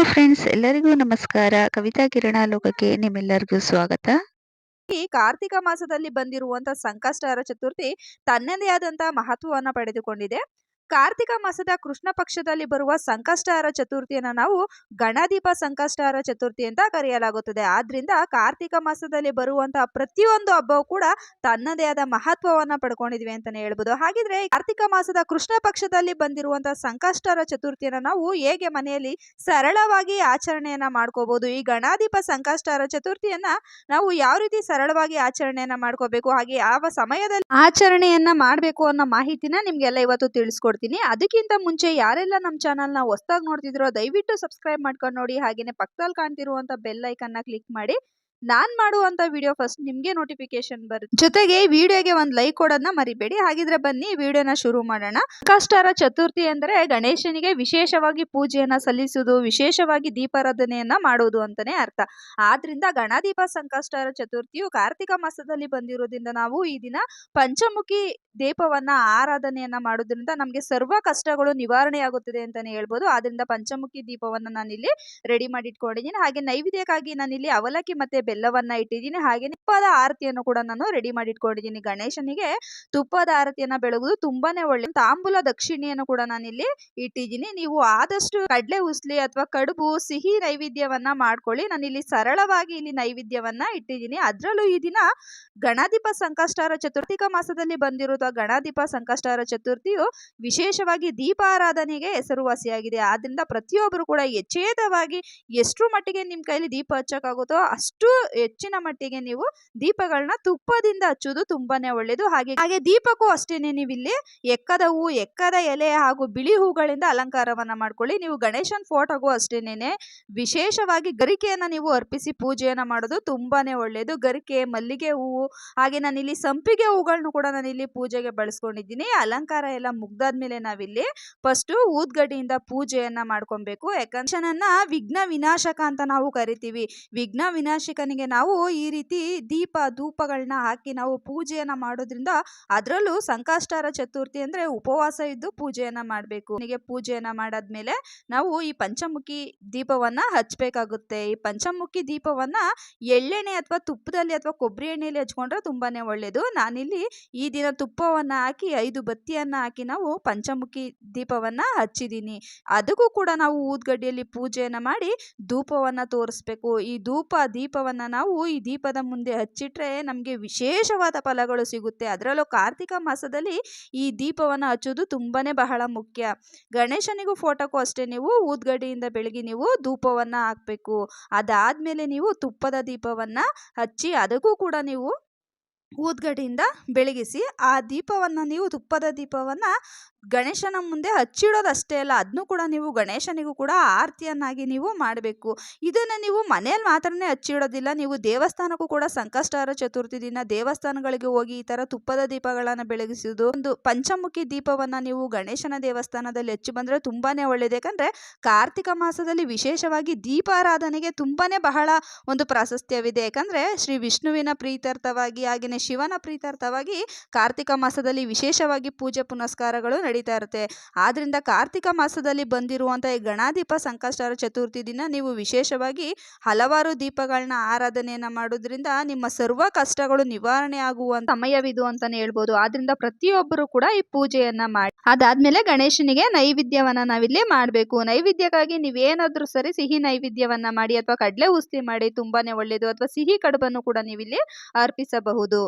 Hello friends, ಎಲ್ಲರಿಗೂ ನಮಸ್ಕಾರ. ಕವಿತಾ ಕಿರಣ ಲೋಕಕ್ಕೆ ನಿಮ್ಮೆಲ್ಲರಿಗೂ ಸ್ವಾಗತ. ಈ ಕಾರ್ತಿಕ ಮಾಸದಲ್ಲಿ ಬಂದಿರುವಂತಹ ಸಂಕಷ್ಟಹರ ಚತುರ್ಥಿ ತನ್ನದೇ ಆದಂತಹ ಮಹತ್ವವನ್ನ ಪಡೆದುಕೊಂಡಿದೆ. ಕಾರ್ತಿಕ ಮಾಸದ ಕೃಷ್ಣ ಪಕ್ಷದಲ್ಲಿ ಬರುವ ಸಂಕಷ್ಟಹರ ಚತುರ್ಥಿಯನ್ನ ನಾವು ಗಣದೀಪ ಸಂಕಷ್ಟಹರ ಚತುರ್ಥಿ ಅಂತ ಕರೆಯಲಾಗುತ್ತದೆ. ಆದ್ರಿಂದ ಕಾರ್ತಿಕ ಮಾಸದಲ್ಲಿ ಬರುವಂತಹ ಪ್ರತಿಯೊಂದು ಹಬ್ಬವು ಕೂಡ ತನ್ನದೇ ಆದ ಮಹತ್ವವನ್ನ ಪಡ್ಕೊಂಡಿದ್ವಿ ಅಂತಾನೆ ಹೇಳ್ಬೋದು. ಹಾಗಿದ್ರೆ ಕಾರ್ತಿಕ ಮಾಸದ ಕೃಷ್ಣ ಪಕ್ಷದಲ್ಲಿ ಬಂದಿರುವಂತಹ ಸಂಕಷ್ಟಹರ ಚತುರ್ಥಿಯನ್ನ ನಾವು ಹೇಗೆ ಮನೆಯಲ್ಲಿ ಸರಳವಾಗಿ ಆಚರಣೆಯನ್ನ ಮಾಡ್ಕೋಬಹುದು ಈ ಗಣಾದೀಪ ಸಂಕಷ್ಟಹರ ಚತುರ್ಥಿಯನ್ನ ನಾವು ಯಾವ ರೀತಿ ಸರಳವಾಗಿ ಆಚರಣೆಯನ್ನ ಮಾಡ್ಕೋಬೇಕು? ಹಾಗೆ ಯಾವ ಸಮಯದಲ್ಲಿ ಆಚರಣೆಯನ್ನ ಮಾಡಬೇಕು ಅನ್ನೋ ಮಾಹಿತಿನ ನಿಮ್ಗೆಲ್ಲ ಇವತ್ತು ತಿಳಿಸ್ಕೊಡ್ತೀನಿ ಅದಕ್ಕಿಂತ ಮುಂಚೆ ಯಾರೆಲ್ಲ ನಮ್ಮ ಚಾನಲ್ನ ಹೊಸದಾಗಿ ನೋಡ್ತಿದ್ರೋ ದಯವಿಟ್ಟು ಸಬ್ಸ್ಕ್ರೈಬ್ ಮಾಡ್ಕೊಂಡು ನೋಡಿ. ಹಾಗೆಯೇ ಪಕ್ಕದಲ್ಲಿ ಕಾಣ್ತಿರುವಂಥ ಬೆಲ್ ಐಕನ್ನ ಕ್ಲಿಕ್ ಮಾಡಿ. ನಾನು ಮಾಡುವಂಥ ವಿಡಿಯೋ ಫಸ್ಟ್ ನಿಮಗೆ ನೋಟಿಫಿಕೇಶನ್ ಬರುತ್ತೆ. ಜೊತೆಗೆ ವಿಡಿಯೋಗೆ ಒಂದು ಲೈಕ್ ಕೊಡೋದನ್ನ ಮರಿಬೇಡಿ. ಹಾಗಿದ್ರೆ ಬನ್ನಿ ವಿಡಿಯೋನ ಶುರು ಮಾಡೋಣ. ಕಷ್ಟರ ಚತುರ್ಥಿ ಅಂದರೆ ಗಣೇಶನಿಗೆ ವಿಶೇಷವಾಗಿ ಪೂಜೆಯನ್ನು ಸಲ್ಲಿಸುವುದು, ವಿಶೇಷವಾಗಿ ದೀಪಾರಾಧನೆಯನ್ನ ಮಾಡುವುದು ಅಂತಾನೆ ಅರ್ಥ. ಆದ್ರಿಂದ ಗಣದೀಪ ಸಂಕಷ್ಟರ ಚತುರ್ಥಿಯು ಕಾರ್ತಿಕ ಮಾಸದಲ್ಲಿ ಬಂದಿರೋದ್ರಿಂದ ನಾವು ಈ ದಿನ ಪಂಚಮುಖಿ ದೀಪವನ್ನ ಆರಾಧನೆಯನ್ನ ಮಾಡೋದ್ರಿಂದ ನಮಗೆ ಸರ್ವ ಕಷ್ಟಗಳು ನಿವಾರಣೆ ಆಗುತ್ತದೆ ಅಂತಾನೆ ಹೇಳ್ಬೋದು. ಆದ್ರಿಂದ ಪಂಚಮುಖಿ ದೀಪವನ್ನ ನಾನಿಲ್ಲಿ ರೆಡಿ ಮಾಡಿ ಇಟ್ಕೊಂಡಿದ್ದೀನಿ ಹಾಗೆ ನೈವೇದ್ಯಕ್ಕಾಗಿ ನಾನಿಲ್ಲಿ ಅವಲಕ್ಕಿ ಮತ್ತೆ ಬೆಲ್ಲವನ್ನ ಇಟ್ಟಿದ್ದೀನಿ ಹಾಗೆ ತುಪ್ಪದ ಆರತಿಯನ್ನು ಕೂಡ ನಾನು ರೆಡಿ ಮಾಡಿ ಇಟ್ಕೊಂಡಿದ್ದೀನಿ ಗಣೇಶನಿಗೆ. ತುಪ್ಪದ ಆರತಿಯನ್ನ ಬೆಳಗುದು ತುಂಬಾನೇ ಒಳ್ಳೆ ತಾಂಬೂಲ ದಕ್ಷಿಣೆಯನ್ನು ಕೂಡ ನಾನಿಲ್ಲಿ ಇಟ್ಟಿದ್ದೀನಿ ನೀವು ಆದಷ್ಟು ಕಡಲೆ ಉಸ್ಲಿ ಅಥವಾ ಕಡುಬು, ಸಿಹಿ ನೈವೇದ್ಯವನ್ನ ಮಾಡ್ಕೊಳ್ಳಿ. ನಾನಿಲ್ಲಿ ಸರಳವಾಗಿ ಇಲ್ಲಿ ನೈವೇದ್ಯವನ್ನ ಇಟ್ಟಿದ್ದೀನಿ ಅದರಲ್ಲೂ ಈ ದಿನ ಗಣಾಧಿಪ ಸಂಕಷ್ಟಾರ ಚತುರ್ಥಿಕ ಮಾಸದಲ್ಲಿ ಬಂದಿರುವ ಗಣದೀಪ ಸಂಕಷ್ಟರ ಚತುರ್ಥಿಯು ವಿಶೇಷವಾಗಿ ದೀಪಾರಾಧನೆಗೆ ಹೆಸರುವಾಸಿಯಾಗಿದೆ. ಆದ್ರಿಂದ ಪ್ರತಿಯೊಬ್ಬರು ಕೂಡ ಯಚೇತವಾಗಿ ಎಷ್ಟು ಮಟ್ಟಿಗೆ ನಿಮ್ಮ ಕೈಲಿ ದೀಪ ಹಚ್ಚಕ್ಕಾಗುತ್ತೋ ಅಷ್ಟು ಹೆಚ್ಚಿನ ಮಟ್ಟಿಗೆ ನೀವು ದೀಪಗಳನ್ನ ತುಪ್ಪದಿಂದ ಹಚ್ಚುವುದು ತುಂಬಾನೇ ಒಳ್ಳೇದು. ಹಾಗೆ ಹಾಗೆ ದೀಪಕ್ಕೂ ಅಷ್ಟೇನೆ ನೀವು ಇಲ್ಲಿ ಎಕ್ಕದ ಹೂ, ಎಕ್ಕದ ಎಲೆ ಹಾಗೂ ಬಿಳಿ ಹೂಗಳಿಂದ ಅಲಂಕಾರವನ್ನ ಮಾಡ್ಕೊಳ್ಳಿ. ನೀವು ಗಣೇಶನ್ ಫೋಟೋಗೂ ಅಷ್ಟೇನೆ ವಿಶೇಷವಾಗಿ ಗರಿಕೆಯನ್ನ ನೀವು ಅರ್ಪಿಸಿ ಪೂಜೆಯನ್ನ ಮಾಡೋದು ತುಂಬಾನೇ ಒಳ್ಳೇದು. ಗರಿಕೆ, ಮಲ್ಲಿಗೆ ಹೂವು, ಹಾಗೆ ನಾನಿಲ್ಲಿ ಸಂಪಿಗೆ ಹೂಗಳನ್ನು ಕೂಡ ನಾನಿಲ್ಲಿ ಪೂಜೆಗೆ ಬಳಸ್ಕೊಂಡಿದ್ದೀನಿ. ಅಲಂಕಾರ ಎಲ್ಲ ಮುಗ್ದಾದ್ಮೇಲೆ ನಾವಿಲ್ಲಿ ಫಸ್ಟ್ ಊದ್ಗಡ್ಡಿಯಿಂದ ಪೂಜೆಯನ್ನ ಮಾಡ್ಕೊಬೇಕು. ಯಾಕಂದ್ರೆ ವಿಘ್ನ ವಿನಾಶಕ ಅಂತ ನಾವು ಕರಿತೀವಿ. ವಿಘ್ನ ವಿನಾಶಕನಿಗೆ ನಾವು ಈ ರೀತಿ ದೀಪ ಧೂಪಗಳನ್ನ ಹಾಕಿ ನಾವು ಪೂಜೆಯನ್ನ ಮಾಡೋದ್ರಿಂದ ಅದರಲ್ಲೂ ಸಂಕಷ್ಟಾರ ಚತುರ್ಥಿ ಅಂದ್ರೆ ಉಪವಾಸ ಇದ್ದು ಪೂಜೆಯನ್ನ ಮಾಡಬೇಕು. ಪೂಜೆಯನ್ನ ಮಾಡಾದ್ಮೇಲೆ ನಾವು ಈ ಪಂಚಮುಖಿ ದೀಪವನ್ನ ಹಚ್ಚಬೇಕಾಗುತ್ತೆ ಈ ಪಂಚಮುಖಿ ದೀಪವನ್ನ ಎಳ್ಳೆಣ್ಣೆ ಅಥವಾ ತುಪ್ಪದಲ್ಲಿ ಅಥವಾ ಕೊಬ್ಬರಿ ಎಣ್ಣೆಯಲ್ಲಿ ಹಚ್ಕೊಂಡ್ರೆ ತುಂಬಾನೇ ಒಳ್ಳೇದು. ನಾನಿಲ್ಲಿ ಈ ದಿನ ತುಪ್ಪವನ್ನ ಹಾಕಿ, ಐದು ಬತ್ತಿಯನ್ನು ಹಾಕಿ ನಾವು ಪಂಚಮುಖಿ ದೀಪವನ್ನು ಹಚ್ಚಿದ್ದೀನಿ ಅದಕ್ಕೂ ಕೂಡ ನಾವು ಊದ್ಗಡ್ಡಿಯಲ್ಲಿ ಪೂಜೆಯನ್ನು ಮಾಡಿ ಧೂಪವನ್ನು ತೋರಿಸ್ಬೇಕು. ಈ ಧೂಪ, ದೀಪವನ್ನು ನಾವು ಈ ದೀಪದ ಮುಂದೆ ಹಚ್ಚಿಟ್ರೆ ನಮಗೆ ವಿಶೇಷವಾದ ಫಲಗಳು ಸಿಗುತ್ತೆ. ಅದರಲ್ಲೂ ಕಾರ್ತಿಕ ಮಾಸದಲ್ಲಿ ಈ ದೀಪವನ್ನು ಹಚ್ಚೋದು ತುಂಬಾ ಬಹಳ ಮುಖ್ಯ. ಗಣೇಶನಿಗೂ ಫೋಟೋಕ್ಕೂ ಅಷ್ಟೇ ನೀವು ಊದ್ಗಡ್ಡಿಯಿಂದ ಬೆಳಗ್ಗೆ ನೀವು ಧೂಪವನ್ನ ಅದಾದ ಮೇಲೆ ನೀವು ತುಪ್ಪದ ದೀಪವನ್ನು ಹಚ್ಚಿ, ಅದಕ್ಕೂ ಕೂಡ ನೀವು ಊದ್ಗಡ್ಡಿಯಿಂದ ಬೆಳಗಿಸಿ, ಆ ದೀಪವನ್ನು ನೀವು, ತುಪ್ಪದ ದೀಪವನ್ನು ಗಣೇಶನ ಮುಂದೆ ಹಚ್ಚಿಡೋದಷ್ಟೇ ಅಲ್ಲ ಅದನ್ನು ಕೂಡ ನೀವು ಗಣೇಶನಿಗೂ ಕೂಡ ಆರತಿಯನ್ನಾಗಿ ನೀವು ಮಾಡಬೇಕು. ಇದನ್ನು ನೀವು ಮನೆಯಲ್ಲಿ ಮಾತ್ರನೇ ಹಚ್ಚಿಡೋದಿಲ್ಲ, ನೀವು ದೇವಸ್ಥಾನಕ್ಕೂ ಕೂಡ ಸಂಕಷ್ಟಾರ ಚತುರ್ಥಿ ದಿನ ದೇವಸ್ಥಾನಗಳಿಗೆ ಹೋಗಿ ಈ ಥರ ತುಪ್ಪದ ದೀಪಗಳನ್ನು ಬೆಳಗಿಸೋದು ಒಂದು ಪಂಚಮುಖಿ ದೀಪವನ್ನು ನೀವು ಗಣೇಶನ ದೇವಸ್ಥಾನದಲ್ಲಿ ಹಚ್ಚಿ ಬಂದರೆ ತುಂಬಾ ಒಳ್ಳೆಯದು ಯಾಕಂದರೆ ಕಾರ್ತಿಕ ಮಾಸದಲ್ಲಿ ವಿಶೇಷವಾಗಿ ದೀಪಾರಾಧನೆಗೆ ತುಂಬಾ ಬಹಳ ಒಂದು ಪ್ರಾಶಸ್ತ್ಯವಿದೆ. ಯಾಕಂದರೆ ಶ್ರೀ ವಿಷ್ಣುವಿನ ಪ್ರೀತಾರ್ಥವಾಗಿ, ಹಾಗೆಯೇ ಶಿವನ ಪ್ರೀತಾರ್ಥವಾಗಿ ಕಾರ್ತಿಕ ಮಾಸದಲ್ಲಿ ವಿಶೇಷವಾಗಿ ಪೂಜೆ ಪುನಸ್ಕಾರಗಳು ನಡೀತಾ ಇರುತ್ತೆ. ಆದ್ರಿಂದ ಕಾರ್ತಿಕ ಮಾಸದಲ್ಲಿ ಬಂದಿರುವಂತಹ ಈ ಗಣಾದೀಪ ಸಂಕಷ್ಟರ ಚತುರ್ಥಿ ದಿನ ನೀವು ವಿಶೇಷವಾಗಿ ಹಲವಾರು ದೀಪಗಳನ್ನ ಆರಾಧನೆಯನ್ನ ಮಾಡೋದ್ರಿಂದ ನಿಮ್ಮ ಸರ್ವ ಕಷ್ಟಗಳು ನಿವಾರಣೆ ಆಗುವಂತ ಸಮಯವಿದು ಅಂತಾನೆ ಹೇಳ್ಬೋದು. ಆದ್ರಿಂದ ಪ್ರತಿಯೊಬ್ಬರು ಕೂಡ ಈ ಪೂಜೆಯನ್ನ ಮಾಡಿ. ಅದಾದ್ಮೇಲೆ ಗಣೇಶನಿಗೆ ನೈವೇದ್ಯವನ್ನ ನಾವಿಲ್ಲಿ ಮಾಡಬೇಕು. ನೈವೇದ್ಯಕ್ಕಾಗಿ ನೀವೇನಾದ್ರೂ ಸರಿ ಸಿಹಿ ನೈವೇದ್ಯವನ್ನ ಮಾಡಿ ಅಥವಾ ಕಡಲೆ ಉಸ್ತಿ ಮಾಡಿ ತುಂಬಾನೇ ಒಳ್ಳೇದು ಅಥವಾ ಸಿಹಿ ಕಡುಬನ್ನು ಕೂಡ ನೀವಿಲ್ಲಿ ಅರ್ಪಿಸಬಹುದು.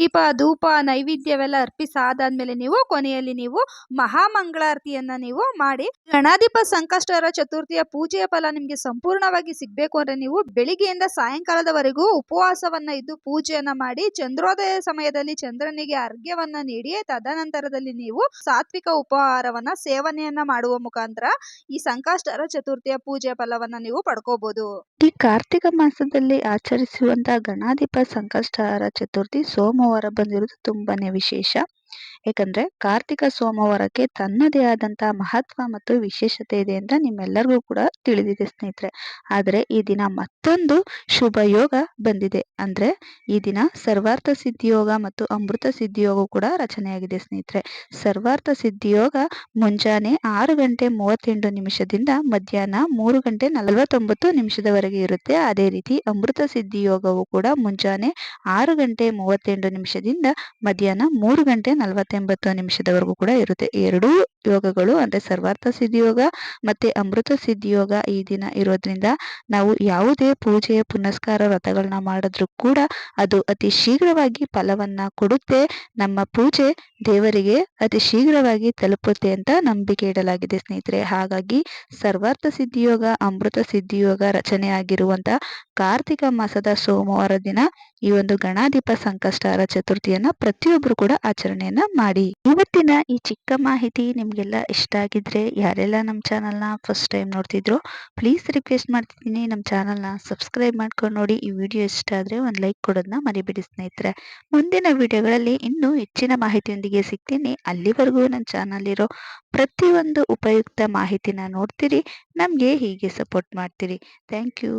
ದೀಪ, ಧೂಪ, ನೈವೇದ್ಯವೆಲ್ಲ ಅರ್ಪಿಸಾದಾದ್ಮೇಲೆ ನೀವು ಕೊನೆಯಲ್ಲಿ ನೀವು ಮಹಾಮಂಗಳಾರತಿಯನ್ನ ನೀವು ಮಾಡಿ ಗಣಾಧಿಪ ಸಂಕಷ್ಟರ ಚತುರ್ಥಿಯ ಪೂಜೆಯ ಫಲ ನಿಮ್ಗೆ ಸಂಪೂರ್ಣವಾಗಿ ಸಿಗ್ಬೇಕು ಅಂದ್ರೆ ನೀವು ಬೆಳಿಗ್ಗೆಯಿಂದ ಸಾಯಂಕಾಲದವರೆಗೂ ಉಪವಾಸವನ್ನ ಇದ್ದು ಪೂಜೆಯನ್ನ ಮಾಡಿ ಚಂದ್ರೋದಯ ಸಮಯದಲ್ಲಿ ಚಂದ್ರನಿಗೆ ಅರ್ಘ್ಯವನ್ನ ನೀಡಿ ತದನಂತರದಲ್ಲಿ ನೀವು ಸಾತ್ವಿಕ ಉಪಹಾರವನ್ನ, ಸೇವನೆಯನ್ನ ಮಾಡುವ ಮುಖಾಂತರ ಈ ಸಂಕಷ್ಟರ ಚತುರ್ಥಿಯ ಪೂಜೆಯ ಫಲವನ್ನ ನೀವು ಪಡ್ಕೋಬಹುದು ಈ ಕಾರ್ತಿಕ ಮಾಸದಲ್ಲಿ ಆಚರಿಸುವಂತಹ ಗಣಾಧಿಪ ಸಂಕಷ್ಟರ ಚತುರ್ಥಿ ಸೋಮವಾರ ಬಂದಿರೋದು ತುಂಬಾನೇ ವಿಶೇಷ. ಏಕೆಂದರೆ ಕಾರ್ತಿಕ ಸೋಮವಾರಕ್ಕೆ ತನ್ನದೇ ಆದಂತಹ ಮಹತ್ವ ಮತ್ತು ವಿಶೇಷತೆ ಇದೆ ಅಂತ ನಿಮ್ಮೆಲ್ಲರಿಗೂ ಕೂಡ ತಿಳಿದಿದೆ ಸ್ನೇಹಿತರೆ. ಆದರೆ ಈ ದಿನ ಮತ್ತೊಂದು ಶುಭ ಯೋಗ ಬಂದಿದೆ. ಅಂದರೆ ಈ ದಿನ ಸರ್ವಾರ್ಥ ಸಿದ್ಧಿಯೋಗ ಮತ್ತು ಅಮೃತ ಸಿದ್ಧಿಯೋಗ ಕೂಡ ರಚನೆಯಾಗಿದೆ ಸ್ನೇಹಿತರೆ. ಸರ್ವಾರ್ಥ ಸಿದ್ಧಿಯೋಗ ಮುಂಜಾನೆ ಆರು ಗಂಟೆ ಮೂವತ್ತೆಂಟು ನಿಮಿಷದಿಂದ ಮಧ್ಯಾಹ್ನ ಮೂರು ಗಂಟೆ ನಲವತ್ತೊಂಬತ್ತು ನಿಮಿಷದವರೆಗೆ ಇರುತ್ತೆ. ಅದೇ ರೀತಿ ಅಮೃತ ಸಿದ್ಧಿ ಯೋಗವು ಕೂಡ ಮುಂಜಾನೆ ಆರು ಗಂಟೆ ಮೂವತ್ತೆಂಟು ನಿಮಿಷದಿಂದ ಮಧ್ಯಾಹ್ನ ಮೂರು ಗಂಟೆ ನಲವತ್ತೆಂಬತ್ತು ನಿಮಿಷದವರೆಗೂ ಕೂಡ ಇರುತ್ತೆ. ಎರಡೂ ಯೋಗಗಳು ಅಂದರೆ ಸರ್ವಾರ್ಥ ಸಿದ್ಧಿಯೋಗ ಮತ್ತು ಅಮೃತ ಸಿದ್ಧಿಯೋಗ ಈ ದಿನ ಇರೋದ್ರಿಂದ ನಾವು ಯಾವುದೇ ಪೂಜೆಯ ಪುನಸ್ಕಾರ ವ್ರತಗಳನ್ನ ಮಾಡಿದ್ರೂ ಕೂಡ ಅದು ಅತಿ ಶೀಘ್ರವಾಗಿ ಫಲವನ್ನ ಕೊಡುತ್ತೆ. ನಮ್ಮ ಪೂಜೆ ದೇವರಿಗೆ ಅತಿ ಶೀಘ್ರವಾಗಿ ತಲುಪುತ್ತೆ ಅಂತ ನಂಬಿಕೆ ಇಡಲಾಗಿದೆ ಸ್ನೇಹಿತರೆ. ಹಾಗಾಗಿ ಸರ್ವಾರ್ಥ ಸಿದ್ಧಿಯೋಗ, ಅಮೃತ ಸಿದ್ಧಿಯೋಗ ರಚನೆಯಾಗಿರುವಂಥ ಕಾರ್ತಿಕ ಮಾಸದ ಸೋಮವಾರ ದಿನ ಈ ಒಂದು ಗಣಾಧಿಪ ಸಂಕಷ್ಟಾರ ಚತುರ್ಥಿಯನ್ನ ಪ್ರತಿಯೊಬ್ಬರು ಕೂಡ ಆಚರಣೆಯನ್ನ ಮಾಡಿ. ಇವತ್ತಿನ ಈ ಚಿಕ್ಕ ಮಾಹಿತಿ ನಿಮಗೆಲ್ಲ ಇಷ್ಟ ಆಗಿದ್ರೆ ಯಾರೆಲ್ಲ ನಮ್ಮ ಚಾನಲ್ನ ಫಸ್ಟ್ ಟೈಮ್ ನೋಡ್ತಿದ್ರು ಪ್ಲೀಸ್ ರಿಕ್ವೆಸ್ಟ್ ಮಾಡ್ತಿದ್ದೀನಿ. ನಮ್ಮ ಚಾನಲ್ನ ಸಬ್ಸ್ಕ್ರೈಬ್ ಮಾಡ್ಕೊಂಡು ನೋಡಿ. ಈ ವಿಡಿಯೋ ಇಷ್ಟ ಆದ್ರೆ ಒಂದು ಲೈಕ್ ಕೊಡೋದನ್ನ ಮರಿಬೇಡಿ ಸ್ನೇಹಿತರೆ. ಮುಂದಿನ ವಿಡಿಯೋಗಳಲ್ಲಿ ಇನ್ನೂ ಹೆಚ್ಚಿನ ಮಾಹಿತಿಯೊಂದಿಗೆ ಸಿಗ್ತೀನಿ. ಅಲ್ಲಿವರೆಗೂ ನನ್ನ ಚಾನಲ್ ಇರೋ ಪ್ರತಿಯೊಂದು ಉಪಯುಕ್ತ ಮಾಹಿತಿನ ನೋಡ್ತೀರಿ. ನಮಗೆ ಹೀಗೆ ಸಪೋರ್ಟ್ ಮಾಡ್ತೀರಿ. Thank you